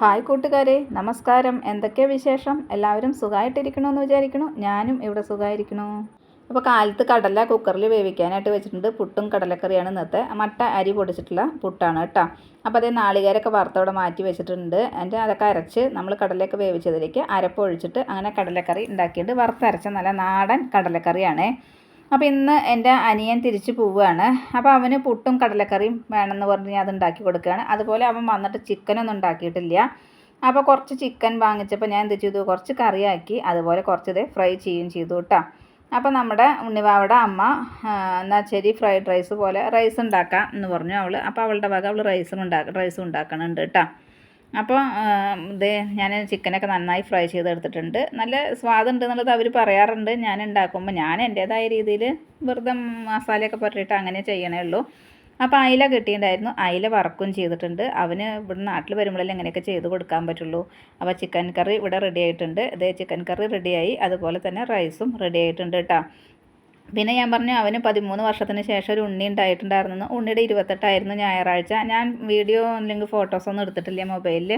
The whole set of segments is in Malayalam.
ഹായ് കൂട്ടുകാരെ നമസ്കാരം. എന്തൊക്കെ വിശേഷം? എല്ലാവരും സുഖമായിട്ടിരിക്കണമെന്ന് വിചാരിക്കണു. ഞാനും ഇവിടെ സുഖമായിരിക്കണു അപ്പോൾ കാലത്ത് കടല കുക്കറിൽ വേവിക്കാനായിട്ട് വെച്ചിട്ടുണ്ട്. പുട്ടും കടലക്കറിയാണ് ഇന്നത്തെ. മട്ട അരി പൊടിച്ചിട്ടുള്ള പുട്ടാണ് കേട്ടോ. അപ്പോൾ അതേ നാളികേരൊക്കെ വറുത്തവിടെ മാറ്റി വെച്ചിട്ടുണ്ട്. അതിന്റെ അതൊക്കെ അരച്ച് നമ്മൾ കടലയൊക്കെ വേവിച്ചതിലേക്ക് അരപ്പൊഴിച്ചിട്ട് അങ്ങനെ കടലക്കറി ഉണ്ടാക്കിയിട്ട് വറുത്തരച്ച നല്ല നാടൻ കടലക്കറിയാണേ. അപ്പോൾ ഇന്ന് എന്റെ അനിയൻ തിരിച്ചു പോവുകയാണ്. അപ്പോൾ അവന് പുട്ടും കടലക്കറിയും വേണമെന്ന് പറഞ്ഞ് ഞാൻ അത് ഉണ്ടാക്കി കൊടുക്കുകയാണ്. അതുപോലെ അവൻ വന്നിട്ട് ചിക്കനൊന്നും ഉണ്ടാക്കിയിട്ടില്ല. അപ്പോൾ കുറച്ച് ചിക്കൻ വാങ്ങിച്ചപ്പോൾ ഞാൻ എന്ത് ചെയ്തു? കുറച്ച് കറിയാക്കി അതുപോലെ കുറച്ച് ഇത് ഫ്രൈ ചെയ്യുകയും ചെയ്തു കേട്ടോ. അപ്പോൾ നമ്മുടെ ഉണ്ണിവാവയുടെ അമ്മ എന്നാൽ ശരി ഫ്രൈഡ് റൈസ് പോലെ റൈസ് ഉണ്ടാക്കാം എന്ന് പറഞ്ഞു അവൾ അപ്പോൾ അവളുടെ വക അവൾ റൈസും ഉണ്ടാക്ക റൈസും ഉണ്ടാക്കണുണ്ട് കേട്ടോ. അപ്പോൾ ഇത് ഞാൻ ചിക്കനൊക്കെ നന്നായി ഫ്രൈ ചെയ്തെടുത്തിട്ടുണ്ട്. നല്ല സ്വാദുണ്ട് എന്നുള്ളത് അവർ പറയാറുണ്ട്. ഞാൻ ഉണ്ടാക്കുമ്പോൾ ഞാൻ എന്റേതായ രീതിയിൽ വെറുതെ മസാലയൊക്കെ പുരട്ടിയിട്ട് അങ്ങനെ ചെയ്യണേ ഉള്ളൂ. അപ്പോൾ അയില കിട്ടിയിട്ടുണ്ടായിരുന്നു. അയില വറക്കും ചെയ്തിട്ടുണ്ട്. അവന് ഇവിടെ നാട്ടിൽ വരുമ്പോഴല്ലേ എങ്ങനെയൊക്കെ ചെയ്ത് കൊടുക്കാൻ പറ്റുള്ളൂ. അപ്പോൾ ചിക്കൻ കറി ഇവിടെ റെഡി ആയിട്ടുണ്ട്. ഇതേ ചിക്കൻ കറി റെഡിയായി അതുപോലെ തന്നെ റൈസും റെഡി ആയിട്ടുണ്ട് കേട്ടോ. പിന്നെ ഞാൻ പറഞ്ഞു അവന് പതിമൂന്ന് വർഷത്തിന് ശേഷം ഒരു ഉണ്ണി ഉണ്ടായിട്ടുണ്ടായിരുന്നു ഉണ്ണിയുടെ ഇരുപത്തെട്ടായിരുന്നു ഞായറാഴ്ച. ഞാൻ വീഡിയോ അല്ലെങ്കിൽ ഫോട്ടോസൊന്നും എടുത്തിട്ടില്ല മൊബൈലിൽ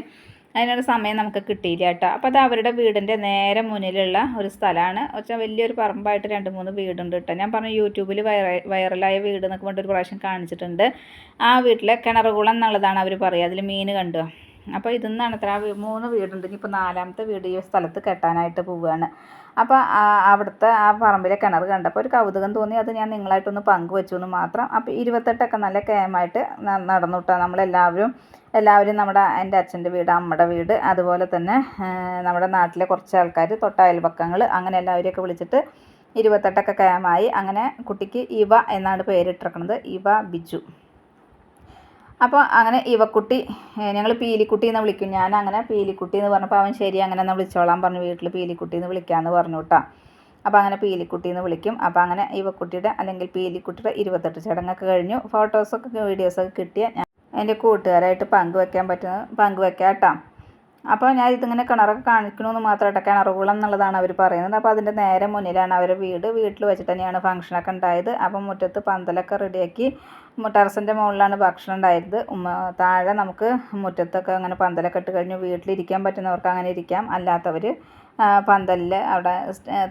അതിനൊരു സമയം നമുക്ക് കിട്ടിയില്ല കേട്ടോ. അപ്പോൾ അത് അവരുടെ വീടിന്റെ നേരെ മുന്നിലുള്ള ഒരു സ്ഥലമാണ്. വെച്ചാൽ വലിയൊരു പറമ്പായിട്ട് രണ്ട് മൂന്ന് വീടുണ്ട് കേട്ടോ. ഞാൻ പറഞ്ഞു യൂട്യൂബിൽ വൈറലായ വീട് എന്നൊക്കെ പറഞ്ഞിട്ട് ഒരു പ്രാവശ്യം കാണിച്ചിട്ടുണ്ട്. ആ വീട്ടിലെ കിണറുകുളം എന്നുള്ളതാണ് അവർ പറയുക. അതിൽ മീൻ കണ്ടു? അപ്പോൾ ഇതിന്നാണ് അത്ര മൂന്ന് വീടുണ്ട്. ഇനിയിപ്പോൾ നാലാമത്തെ വീട് ഈ സ്ഥലത്ത് കെട്ടാനായിട്ട് പോവുകയാണ് അപ്പോൾ അവിടുത്തെ ആ പറമ്പിലെ കിണർ കണ്ടപ്പോൾ ഒരു കൗതുകം തോന്നി. അത് ഞാൻ നിങ്ങളായിട്ടൊന്ന് പങ്കുവെച്ചു എന്ന് മാത്രം. അപ്പോൾ ഇരുപത്തെട്ടൊക്കെ നല്ല കേമായിട്ട് നടന്നു കേട്ടോ നമ്മളെല്ലാവരും. എല്ലാവരും നമ്മുടെ എന്റെ അച്ഛന്റെ വീട് അമ്മയുടെ വീട് അതുപോലെ തന്നെ നമ്മുടെ നാട്ടിലെ കുറച്ച് ആൾക്കാർ തൊട്ട അയൽപക്കങ്ങൾ അങ്ങനെ എല്ലാവരെയൊക്കെ വിളിച്ചിട്ട് ഇരുപത്തെട്ടൊക്കെ കേമായി. അങ്ങനെ കുട്ടിക്ക് ഇവ എന്നാണ് പേരിട്ടിരിക്കുന്നത്. ഇവ ബിജു. അപ്പോൾ അങ്ങനെ ഇവക്കുട്ടി ഞങ്ങൾ പീലിക്കുട്ടി എന്ന് വിളിക്കും. ഞാൻ അങ്ങനെ പീലിക്കുട്ടി എന്ന് പറഞ്ഞപ്പോൾ അവൻ ശരി അങ്ങനെ ഒന്ന് വിളിച്ചോളാം പറഞ്ഞു. വീട്ടിൽ പീലിക്കുട്ടി എന്ന് വിളിക്കാമെന്ന് പറഞ്ഞു കേട്ടോ അപ്പോൾ അങ്ങനെ പീലിക്കുട്ടി എന്ന് വിളിക്കും. അപ്പോൾ അങ്ങനെ ഇവക്കുട്ടിയുടെ അല്ലെങ്കിൽ പീലിക്കുട്ടിയുടെ ഇരുപത്തെട്ട് ചടങ്ങൊക്കെ കഴിഞ്ഞു. ഫോട്ടോസൊക്കെ വീഡിയോസൊക്കെ കിട്ടിയ എന്റെ കൂട്ടുകാരായിട്ട് പങ്കുവെക്കാൻ പറ്റുന്ന പങ്കുവെക്കാം കേട്ടോ അപ്പോൾ ഞാൻ ഇതിങ്ങനെ കിണറൊക്കെ കാണിക്കണമെന്ന് മാത്രമായിട്ട് കിണറുകുളം എന്നുള്ളതാണ് അവർ പറയുന്നത്. അപ്പോൾ അതിന്റെ നേരെ മുന്നിലാണ് അവരുടെ വീട്. വീട്ടിൽ വെച്ചിട്ട് തന്നെയാണ് ഫംഗ്ഷനൊക്കെ ഉണ്ടായത്. അപ്പം മുറ്റത്ത് പന്തലൊക്കെ റെഡിയാക്കി ടെറസിന്റെ മുകളിലാണ് ഭക്ഷണം ഉണ്ടായത് താഴെ നമുക്ക് മുറ്റത്തൊക്കെ അങ്ങനെ പന്തലൊക്കെ ഇട്ട് കഴിഞ്ഞ് വീട്ടിലിരിക്കാൻ പറ്റുന്നവർക്ക് അങ്ങനെ ഇരിക്കാം. അല്ലാത്തവർ പന്തലിൽ അവിടെ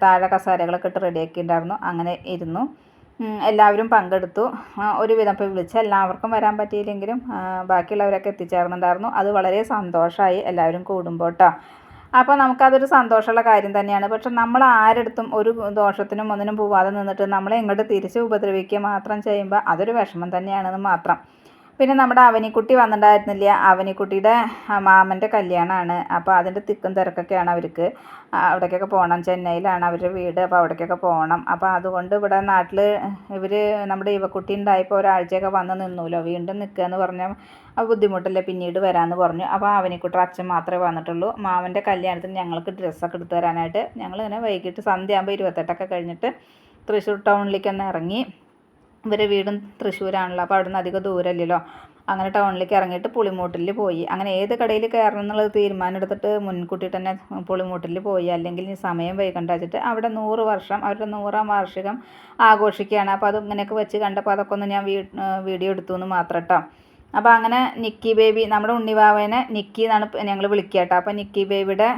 താഴെ കസാരകളൊക്കെ ഇട്ട് റെഡിയാക്കിയിട്ടുണ്ടായിരുന്നു. അങ്ങനെ ഇരുന്നു. എല്ലാവരും പങ്കെടുത്തു. ഒരുവിധം ഇപ്പോൾ വിളിച്ച എല്ലാവർക്കും വരാൻ പറ്റിയില്ലെങ്കിലും ബാക്കിയുള്ളവരൊക്കെ എത്തിച്ചേർന്നിട്ടുണ്ടായിരുന്നു. അത് വളരെ സന്തോഷമായി എല്ലാവരും കൂടുമ്പോൾ കേട്ടോ അപ്പോൾ നമുക്കതൊരു സന്തോഷമുള്ള കാര്യം തന്നെയാണ്. പക്ഷെ നമ്മൾ ആരെടുത്തും ഒരു ദോഷത്തിനും ഒന്നിനും പോവാതെ നിന്നിട്ട് നമ്മളെ ഇങ്ങോട്ട് തിരിച്ച് ഉപദ്രവിക്കുക മാത്രം ചെയ്യുമ്പോൾ അതൊരു വിഷമം തന്നെയാണെന്ന് മാത്രം. പിന്നെ നമ്മുടെ അവനിക്കുട്ടി വന്നിട്ടുണ്ടായിരുന്നില്ല അവനിക്കുട്ടിയുടെ മാമന്റെ കല്യാണമാണ് അപ്പോൾ അതിന്റെ തിക്കും തിരക്കൊക്കെയാണ് അവർക്ക്. അവിടേക്കൊക്കെ പോകണം ചെന്നൈയിലാണ് അവരുടെ വീട്. അപ്പോൾ അവിടേക്കൊക്കെ പോകണം അപ്പോൾ അതുകൊണ്ട് ഇവിടെ നാട്ടിൽ ഇവർ നമ്മുടെ ഇവക്കുട്ടി ഉണ്ടായപ്പോൾ ഒരാഴ്ചയൊക്കെ വന്ന് നിന്നൂലോ. വീണ്ടും നിൽക്കുക എന്ന് പറഞ്ഞാൽ ബുദ്ധിമുട്ടല്ലേ പിന്നീട് വരാമെന്ന് പറഞ്ഞു. അപ്പോൾ അവനിക്കുട്ടി അച്ഛൻ മാത്രമേ വന്നിട്ടുള്ളൂ. മാമന്റെ കല്യാണത്തിന് ഞങ്ങൾക്ക് ഡ്രസ്സൊക്കെ എടുത്തു തരാനായിട്ട് ഞങ്ങളിങ്ങനെ വൈകിട്ട് സന്ധ്യ ആകുമ്പോൾ ഇരുപത്തെട്ടൊക്കെ കഴിഞ്ഞിട്ട് തൃശ്ശൂർ ടൗണിലേക്ക് ഒന്ന് ഇറങ്ങി ഇവരെ വീടും തൃശ്ശൂരാണല്ലോ. അപ്പോൾ അവിടെ നിന്ന് അധികം ദൂരമില്ലല്ലോ അങ്ങനെ ടൗണിലേക്ക് ഇറങ്ങിയിട്ട് പുളിമൂട്ടിൽ പോയി. അങ്ങനെ ഏത് കടയിൽ കയറണം എന്നുള്ളത് തീരുമാനം എടുത്തിട്ട് മുൻകൂട്ടി തന്നെ പുളിമൂട്ടിൽ പോയി. അല്ലെങ്കിൽ സമയം വൈകണ്ട വെച്ചിട്ട് അവിടെ നൂറ് വർഷം അവരുടെ നൂറാം വാർഷികം ആഘോഷിക്കുകയാണ്. അപ്പോൾ അത് ഇങ്ങനെയൊക്കെ വെച്ച് കണ്ടപ്പോൾ അതൊക്കെ ഒന്ന് ഞാൻ വീഡിയോ എടുത്തു എന്ന് മാത്രം കേട്ടോ. അപ്പോൾ അങ്ങനെ നിക്കി ബേബി നമ്മുടെ ഉണ്ണിവാവേനെ നിക്കി എന്നാണ് ഞങ്ങൾ വിളിക്കുക കേട്ടോ. അപ്പോൾ നിക്കി ബേബിയുടെ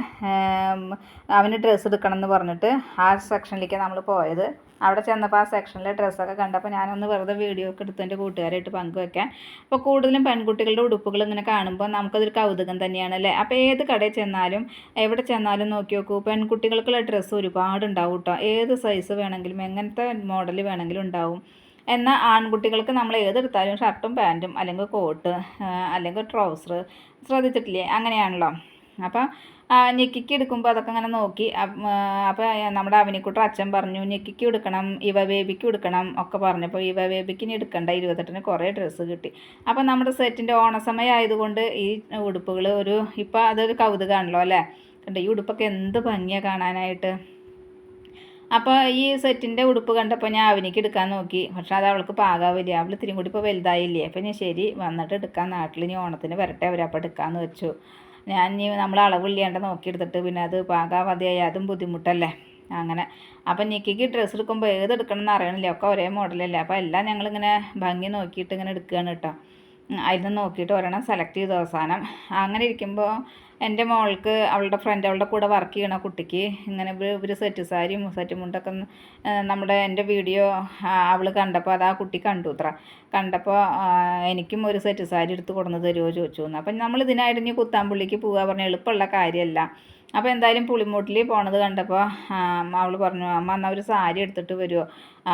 അവന് ഡ്രസ്സ് എടുക്കണം എന്ന് പറഞ്ഞിട്ട് ആ സെക്ഷനിലേക്ക് നമ്മൾ പോയത്. അവിടെ ചെന്നപ്പോൾ ആ സെക്ഷനിലെ ഡ്രസ്സൊക്കെ കണ്ടപ്പോൾ ഞാനൊന്ന് വെറുതെ വീഡിയോ ഒക്കെ എടുത്ത് എന്റെ കൂട്ടുകാരായിട്ട് പങ്കുവെക്കാൻ. അപ്പോൾ കൂടുതലും പെൺകുട്ടികളുടെ ഉടുപ്പുകൾ ഇങ്ങനെ കാണുമ്പോൾ നമുക്കതൊരു കൗതുകം തന്നെയാണ് അല്ലേ? അപ്പോൾ ഏത് കടയിൽ ചെന്നാലും എവിടെ ചെന്നാലും നോക്കി നോക്കൂ പെൺകുട്ടികൾക്കുള്ള ഡ്രസ്സ് ഒരുപാട് ഉണ്ടാവും കേട്ടോ. ഏത് സൈസ് വേണമെങ്കിലും എങ്ങനത്തെ മോഡൽ വേണമെങ്കിലും ഉണ്ടാവും. എന്നാൽ ആൺകുട്ടികൾക്ക് നമ്മൾ ഏതെടുത്താലും ഷർട്ടും പാന്റും അല്ലെങ്കിൽ കോട്ട് അല്ലെങ്കിൽ ട്രൗസർ ശ്രദ്ധിച്ചിട്ടില്ലേ? അങ്ങനെയാണല്ലോ. അപ്പോൾ ഞെക്കിക്ക് എടുക്കുമ്പോൾ അതൊക്കെ അങ്ങനെ നോക്കി. അപ്പോൾ നമ്മുടെ അവനിക്കുട്ടർ അച്ഛൻ പറഞ്ഞു ഞെക്കിക്ക് എടുക്കണം ഇവ ബേബിക്ക് എടുക്കണം ഒക്കെ പറഞ്ഞപ്പോൾ ഇവ ബേബിക്ക് ഇനി എടുക്കണ്ട ഇരുപത്തെട്ടിന് കുറേ ഡ്രസ്സ് കിട്ടി. അപ്പോൾ നമ്മുടെ സെറ്റിന്റെ ഓണസമയം ആയതുകൊണ്ട് ഈ ഉടുപ്പുകൾ ഒരു ഇപ്പോൾ അതൊരു കൗതുകമാണല്ലോ അല്ലേ? കണ്ടോ ഈ ഉടുപ്പൊക്കെ എന്ത് ഭംഗിയാണ് കാണാനായിട്ട്. അപ്പോൾ ഈ സെറ്റിന്റെ ഉടുപ്പ് കണ്ടപ്പോൾ ഞാൻ അവനിക്ക് എടുക്കാൻ നോക്കി. പക്ഷെ അത് അവൾക്ക് പാകാവില്ല. അവൾ ഇത്തിരി കൂടി ഇപ്പോൾ വലുതായില്ലേ. അപ്പോൾ ഞാൻ ശരി വന്നിട്ട് എടുക്കാൻ നാട്ടിൽ ഇനി ഓണത്തിന് വരട്ടെ അവരപ്പോൾ എടുക്കാമെന്ന് വെച്ചു. ഞാൻ ഇനി നമ്മൾ അളവില്ലാണ്ട് നോക്കിയെടുത്തിട്ട് പിന്നെ അത് പാകാവധിയായി അതും ബുദ്ധിമുട്ടല്ലേ? അങ്ങനെ. അപ്പം നിക്കിക്ക് ഡ്രസ്സ് എടുക്കുമ്പോൾ ഏത് എടുക്കണം എന്ന് അറിയണില്ല. ഒക്കെ ഒരേ മോഡലല്ലേ അപ്പോൾ എല്ലാം ഞങ്ങളിങ്ങനെ ഭംഗി നോക്കിയിട്ട് ഇങ്ങനെ എടുക്കുകയാണ് കേട്ടോ. അതിൽ നിന്ന് നോക്കിയിട്ട് ഒരെണ്ണം സെലക്ട് ചെയ്തു അവസാനം. അങ്ങനെ ഇരിക്കുമ്പോൾ എന്റെ മോൾക്ക് അവളുടെ ഫ്രണ്ട് അവളുടെ കൂടെ വർക്ക് ചെയ്യണ കുട്ടിക്ക് ഇങ്ങനെ ഇവർ സെറ്റ് സാരിയും സെറ്റ് മുണ്ടൊക്കെ നമ്മുടെ എന്റെ വീഡിയോ അവൾ കണ്ടപ്പോൾ അത് ആ കുട്ടി കണ്ടു അത്ര കണ്ടപ്പോൾ എനിക്കും ഒരു സെറ്റ് സാരി എടുത്ത് കൊടുന്ന് തരുമോ ചോദിച്ചു. അപ്പം നമ്മൾ ഇതിനായിട്ട് ഇനി കുത്താമ്പുള്ളിക്ക് പോവുക പറഞ്ഞാൽ എളുപ്പമുള്ള കാര്യമല്ല. അപ്പോൾ എന്തായാലും പുളിമൂട്ടിൽ പോണത് കണ്ടപ്പോൾ അവൾ പറഞ്ഞു അമ്മ എന്നാൽ ഒരു സാരി എടുത്തിട്ട് വരുമോ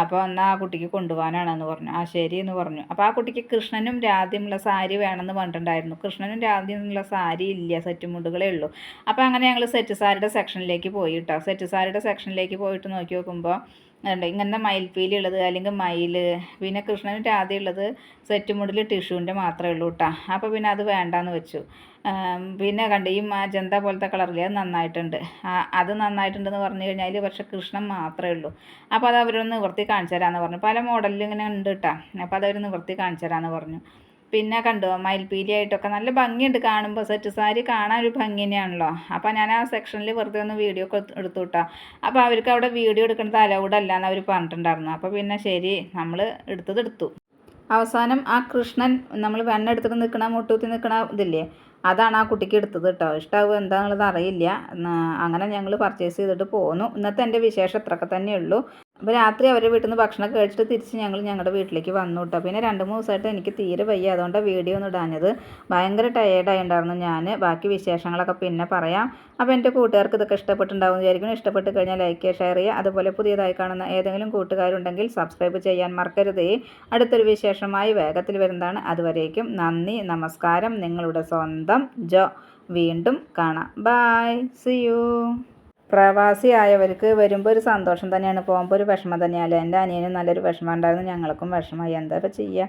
അപ്പോൾ എന്നാൽ ആ കുട്ടിക്ക് കൊണ്ടുപോകാനാണെന്ന് പറഞ്ഞു. ആ ശരി എന്ന് പറഞ്ഞു. അപ്പോൾ ആ കുട്ടിക്ക് കൃഷ്ണനും രാധയുമുള്ള സാരി വേണമെന്ന് പറഞ്ഞിട്ടുണ്ടായിരുന്നു. കൃഷ്ണനും രാധയുമുള്ള സാരി ഇല്ല സെറ്റ് മുണ്ടുകളേ ഉള്ളൂ. അപ്പോൾ അങ്ങനെ ഞങ്ങൾ സെറ്റ് സാരിയുടെ സെക്ഷനിലേക്ക് പോയി കേട്ടോ സെറ്റ് സാരിയുടെ സെക്ഷനിലേക്ക് പോയിട്ട് നോക്കി നോക്കുമ്പോൾ ഉണ്ട് ഇങ്ങനത്തെ മയിൽപ്പീലി ഉള്ളത് അല്ലെങ്കിൽ മയിൽ പിന്നെ കൃഷ്ണനും രാധയുള്ളത് സെറ്റ് മുടിൽ ടിഷ്യൂന്റെ മാത്രമേ ഉള്ളൂ കേട്ടോ അപ്പോൾ പിന്നെ അത് വേണ്ടാന്ന് വെച്ചു. പിന്നെ കണ്ട് ഈ മജന്ത പോലത്തെ കളറിൽ അത് നന്നായിട്ടുണ്ട്. അത് നന്നായിട്ടുണ്ടെന്ന് പറഞ്ഞു കഴിഞ്ഞാൽ പക്ഷെ കൃഷ്ണൻ മാത്രമേ ഉള്ളൂ. അപ്പോൾ അത് അവരൊന്ന് നിവർത്തി കാണിച്ചു തരാമെന്ന് പറഞ്ഞു. പല മോഡലിൽ ഇങ്ങനെ ഉണ്ട് കേട്ടോ അപ്പോൾ അതവർ നിവർത്തി കാണിച്ചു തരാമെന്ന് പറഞ്ഞു. പിന്നെ കണ്ടോ മയിൽപ്പീലിയായിട്ടൊക്കെ നല്ല ഭംഗിയുണ്ട് കാണുമ്പോൾ സെറ്റ് സാരി കാണാൻ ഒരു ഭംഗി തന്നെയാണല്ലോ. അപ്പോൾ ഞാൻ ആ സെക്ഷനിൽ വെറുതെ ഒന്ന് വീഡിയോ ഒക്കെ എടുത്തു കിട്ടാം അപ്പോൾ അവർക്ക് അവിടെ വീഡിയോ എടുക്കുന്നത് അലൗഡ് എന്ന് അവർ പറഞ്ഞിട്ടുണ്ടായിരുന്നു. അപ്പോൾ പിന്നെ ശരി നമ്മൾ എടുത്തത് എടുത്തു. അവസാനം ആ കൃഷ്ണൻ നമ്മൾ വെണ്ണ എടുത്തിട്ട് നിൽക്കണ മുട്ടൂത്തി നിൽക്കണ ഇതില്ലേ അതാണ് ആ കുട്ടിക്ക് എടുത്തത് കേട്ടോ. ഇഷ്ടാവുക എന്താണെന്നുള്ളത് അറിയില്ല. അങ്ങനെ ഞങ്ങൾ പർച്ചേസ് ചെയ്തിട്ട് പോന്നു. ഇന്നത്തെ എന്റെ വിശേഷം ഇത്രയൊക്കെ തന്നെയുള്ളൂ. അപ്പോൾ രാത്രി അവരുടെ വീട്ടിൽ നിന്ന് ഭക്ഷണം കഴിച്ചിട്ട് തിരിച്ച് ഞങ്ങൾ ഞങ്ങളുടെ വീട്ടിലേക്ക് വന്നു കേട്ടോ പിന്നെ രണ്ട് മൂന്ന് ദിവസമായിട്ട് എനിക്ക് തീരെ വയ്യ. അതുകൊണ്ട് വീഡിയോ ഒന്നും ഇടാഞ്ഞത്. ഭയങ്കര ടയേർഡായി ഉണ്ടായിരുന്നു ഞാൻ ബാക്കി വിശേഷങ്ങളൊക്കെ പിന്നെ പറയാം. അപ്പോൾ എന്റെ കൂട്ടുകാർക്ക് ഇതൊക്കെ ഇഷ്ടപ്പെട്ടുണ്ടാവും വിചാരിക്കുന്നു. ഇഷ്ടപ്പെട്ട് കഴിഞ്ഞാൽ ലൈക്ക് ഷെയർ ചെയ്യുക. അതുപോലെ പുതിയതായി കാണുന്ന ഏതെങ്കിലും കൂട്ടുകാരുണ്ടെങ്കിൽ സബ്സ്ക്രൈബ് ചെയ്യാൻ മറക്കരുത്. അടുത്തൊരു വിശേഷമായി വേഗത്തിൽ വരുന്നതാണ്. അതുവരേക്കും നന്ദി നമസ്കാരം. നിങ്ങളുടെ സ്വന്തം ജോ. വീണ്ടും കാണാം. ബായ് സി യു പ്രവാസിയായവർക്ക് വരുമ്പോൾ ഒരു സന്തോഷം തന്നെയാണ്. പോകുമ്പോൾ ഒരു വിഷമം തന്നെയല്ലേ എന്റെ അനിയനും നല്ലൊരു വിഷമം ഉണ്ടായിരുന്നു. ഞങ്ങൾക്കും വിഷമമായി. എന്താ ഇപ്പം ചെയ്യുക